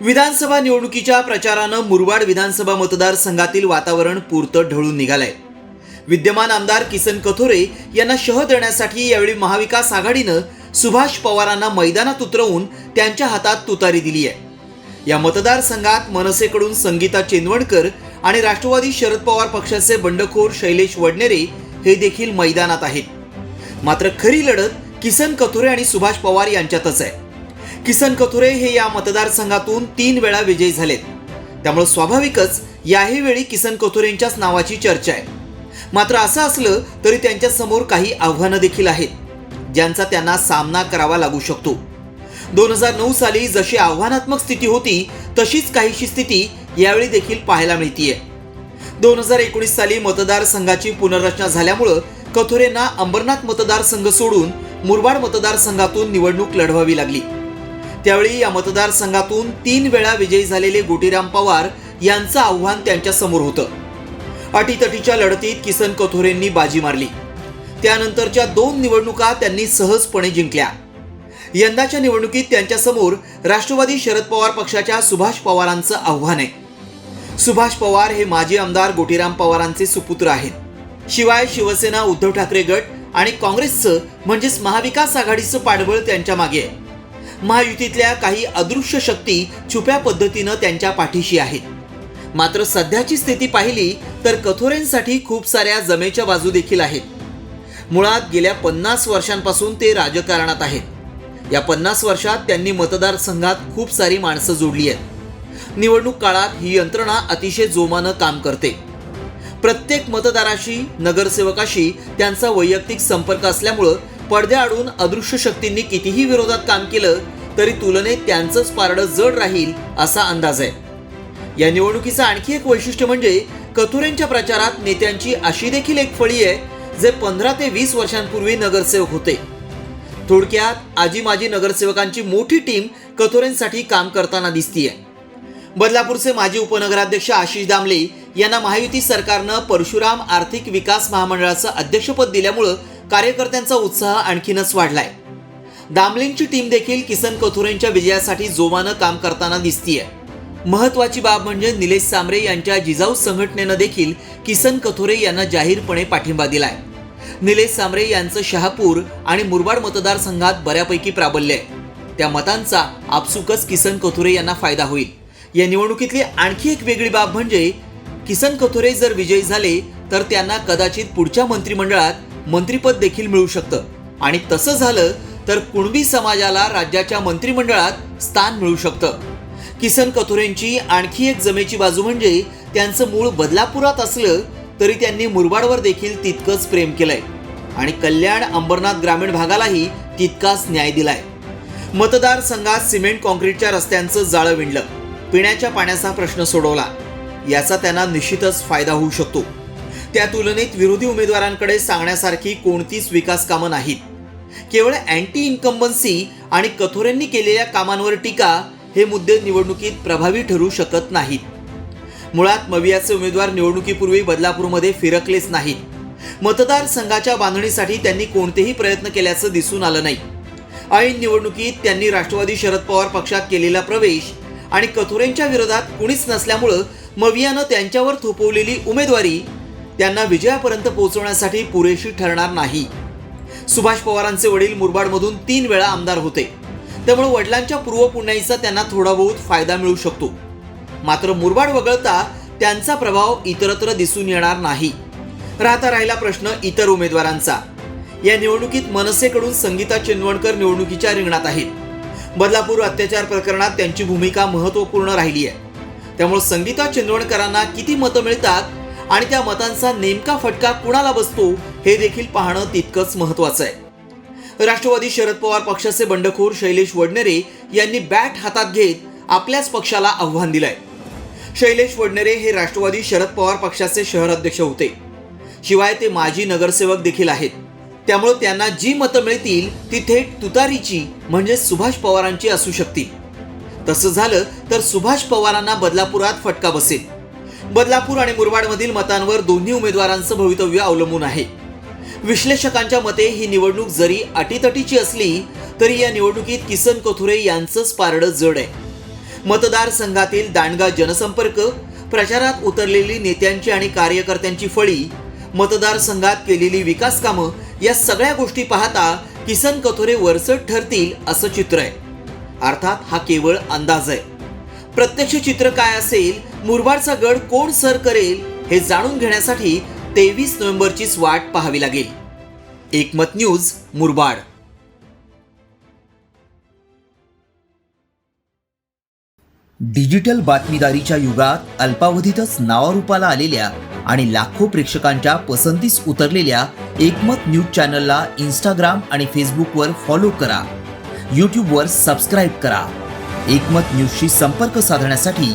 विधानसभा निवडणुकीच्या प्रचारानं मुरबाड विधानसभा मतदारसंघातील वातावरण पुरतं ढळून निघालंय. विद्यमान आमदार किसन कथोरे यांना शह देण्यासाठी यावेळी महाविकास आघाडीनं सुभाष पवारांना मैदानात उतरवून त्यांच्या हातात तुतारी दिली आहे. या मतदारसंघात मनसेकडून संगीता चेंदवणकर आणि राष्ट्रवादी शरद पवार पक्षाचे बंडखोर शैलेश वडनेरे हे देखील मैदानात आहेत. मात्र खरी लढत किसन कथोरे आणि सुभाष पवार यांच्यातच आहे. किसन कथोरे हे या मतदारसंघातून तीन वेळा विजयी झालेत. त्यामुळे स्वाभाविकच याही वेळी किसन कथोरेंच्याच नावाची चर्चा आहे. मात्र असं असलं तरी त्यांच्यासमोर काही आव्हानं देखील आहेत ज्यांचा त्यांना सामना करावा लागू शकतो. दोन हजार नऊ साली जशी आव्हानात्मक स्थिती होती तशीच काहीशी स्थिती यावेळी देखील पाहायला मिळतीये. दोन हजार एकोणीस साली मतदारसंघाची पुनर्रचना झाल्यामुळं कथोरेंना अंबरनाथ मतदारसंघ सोडून मुरबाड मतदारसंघातून निवडणूक लढवावी लागली. त्यावेळी या मतदारसंघातून तीन वेळा विजयी झालेले गोटीराम पवार यांचं आव्हान त्यांच्यासमोर होतं. अटीतटीच्या लढतीत किसन कथोरेंनी बाजी मारली. त्यानंतरच्या दोन निवडणुका त्यांनी सहजपणे जिंकल्या. यंदाच्या निवडणुकीत त्यांच्यासमोर राष्ट्रवादी शरद पवार पक्षाच्या सुभाष पवारांचं आव्हान आहे. सुभाष पवार हे माजी आमदार गोटीराम पवारांचे सुपुत्र आहेत. शिवाय शिवसेना उद्धव ठाकरे गट आणि काँग्रेसचं म्हणजेच महाविकास आघाडीचं पाठबळ त्यांच्या मागे आहे. महायुतीतल्या काही अदृश्य शक्ती छुप्या पद्धतीनं त्यांच्या पाठीशी आहेत. मात्र सध्याची स्थिती पाहिली तर कथोरेंसाठी खूप साऱ्या जमेच्या बाजू देखील आहेत. मुळात गेल्या पन्नास वर्षांपासून ते राजकारणात आहेत. या पन्नास वर्षात त्यांनी मतदारसंघात खूप सारी माणसं जोडली आहेत. निवडणूक काळात ही यंत्रणा अतिशय जोमानं काम करते. प्रत्येक मतदाराशी नगरसेवकाशी त्यांचा वैयक्तिक संपर्क असल्यामुळं पडद्याआडून अदृश्य शक्तींनी कितीही विरोधात काम केलं तरी तुलनेत त्यांचंच पारडं जड राहील असा अंदाज आहे. या निवडणुकीचं आणखी एक वैशिष्ट्य म्हणजे कथुरेंच्या प्रचारात नेत्यांची अशी देखील एक फळी आहे जे पंधरा ते वीस वर्षांपूर्वी नगरसेवक होते. थोडक्यात आजी माजी नगरसेवकांची मोठी टीम कथोरेंसाठी काम करताना दिसतीये. बदलापूरचे माजी उपनगराध्यक्ष आशिष दामले यांना महायुती सरकारनं परशुराम आर्थिक विकास महामंडळाचं अध्यक्षपद दिल्यामुळं कार्यकर्त्यांचा उत्साह आणखीनच वाढलाय. दामलिंगची टीम देखील किसन कथोरेंच्या विजयासाठी जोमानं काम करताना दिसतीये. महत्वाची बाब म्हणजे निलेश सांबरे यांच्या जिजाऊ संघटनेनं देखील किसन कथोरे यांना जाहीरपणे पाठिंबा दिलाय. निलेश सांबरे यांचं शहापूर आणि मुरबाड मतदारसंघात बऱ्यापैकी प्राबल्य आहे. त्या मतांचा आपसुकच किसन कथोरे यांना फायदा होईल. या निवडणुकीतली आणखी एक वेगळी बाब म्हणजे किसन कथोरे जर विजयी झाले तर त्यांना कदाचित पुढच्या मंत्रिमंडळात मंत्रिपद देखील मिळू शकतं. आणि तसं झालं तर कुणबी समाजाला राज्याच्या मंत्रिमंडळात स्थान मिळू शकतं. किसन कथोरेंची आणखी एक जमेची बाजू म्हणजे त्यांचं मूळ बदलापुरात असलं तरी त्यांनी मुरबाडवर देखील तितकंच प्रेम केलंय. आणि कल्याण अंबरनाथ ग्रामीण भागालाही तितकाच न्याय दिलाय. मतदारसंघात सिमेंट कॉन्क्रीटच्या रस्त्यांचं जाळं विणलं. पिण्याच्या पाण्याचा प्रश्न सोडवला. याचा त्यांना निश्चितच फायदा होऊ शकतो. त्या तुलनेत विरोधी उमेदवारांकडे सांगण्यासारखी कोणतीच विकास कामं नाहीत. केवळ अँटी इन्कम्बन्सी आणि कथोरेंनी केलेल्या कामांवर टीका हे मुद्दे निवडणुकीत प्रभावी ठरू शकत नाहीत. मुळात मवियाचे उमेदवार निवडणुकीपूर्वी बदलापूरमध्ये फिरकलेच नाहीत. मतदारसंघाच्या बांधणीसाठी त्यांनी कोणतेही प्रयत्न केल्याचं दिसून आलं नाही. ऐन निवडणुकीत त्यांनी राष्ट्रवादी शरद पवार पक्षात केलेला प्रवेश आणि कथोरेंच्या विरोधात कुणीच नसल्यामुळं मवियानं त्यांच्यावर थोपवलेली उमेदवारी त्यांना विजयापर्यंत पोहोचवण्यासाठी पुरेशी ठरणार नाही. सुभाष पवारांचे वडील मुरबाडमधून तीन वेळा आमदार होते. त्यामुळे वडिलांच्या पूर्वपुण्याईचा त्यांना थोडा बहुत फायदा मिळू शकतो. मात्र मुरबाड वगळता त्यांचा प्रभाव इतरत्र दिसून येणार नाही. राहता राहिला प्रश्न इतर उमेदवारांचा. या निवडणुकीत मनसेकडून संगीता चिन्वणकर निवडणुकीच्या रिंगणात आहेत. बदलापूर अत्याचार प्रकरणात त्यांची भूमिका महत्त्वपूर्ण राहिली आहे. त्यामुळे संगीता चिंदवणकरांना किती मतं मिळतात आणि त्या मतांचा नेमका फटका कुणाला बसतो हे देखील पाहणं तितकंच महत्त्वाचं आहे. राष्ट्रवादी शरद पवार पक्षाचे बंडखोर शैलेश वडनेरे यांनी बॅट हातात घेत आपल्याच पक्षाला आव्हान दिलंय. शैलेश वडनेरे हे राष्ट्रवादी शरद पवार पक्षाचे शहर अध्यक्ष होते. शिवाय ते माजी नगरसेवक देखील आहेत. त्यामुळे त्यांना जी मतं मिळतील ती थेट तुतारीची म्हणजे सुभाष पवारांची असू शकतील. तसं झालं तर सुभाष पवारांना बदलापुरात फटका बसेल. बदलापूर आणि मुरबाडमधील मतांवर दोन्ही उमेदवारांचं भवितव्य अवलंबून आहे. विश्लेषकांच्या मते ही निवडणूक जरी अटीतटीची असली तरी या निवडणुकीत किसन कथुरे यांचंच पारडं जड आहे. मतदारसंघातील दांडगा जनसंपर्क प्रचारात उतरलेली नेत्यांची आणि कार्यकर्त्यांची फळी मतदारसंघात केलेली विकास कामं या सगळ्या गोष्टी पाहता किसन कथोरे वरचढ ठरतील असं चित्र आहे. अर्थात हा केवळ अंदाज आहे. प्रत्यक्ष चित्र काय असेल मुरबाडचा गड कोण सर करेल हे जाणून घेण्यासाठी तेवीस नोव्हेंबरचीच वाट पाहावी लागेल. एकमत न्यूज मुरबाड. डिजिटल बातमीदारीच्या युगात अल्पावधीतच नावारूपाला आलेल्या आणि लाखो प्रेक्षकांच्या पसंतीस उतरलेल्या एकमत न्यूज चॅनलला इंस्टाग्राम आणि फेसबुकवर फॉलो करा. यूट्यूबवर सबस्क्राईब करा. एकमत न्यूजशी संपर्क साधण्यासाठी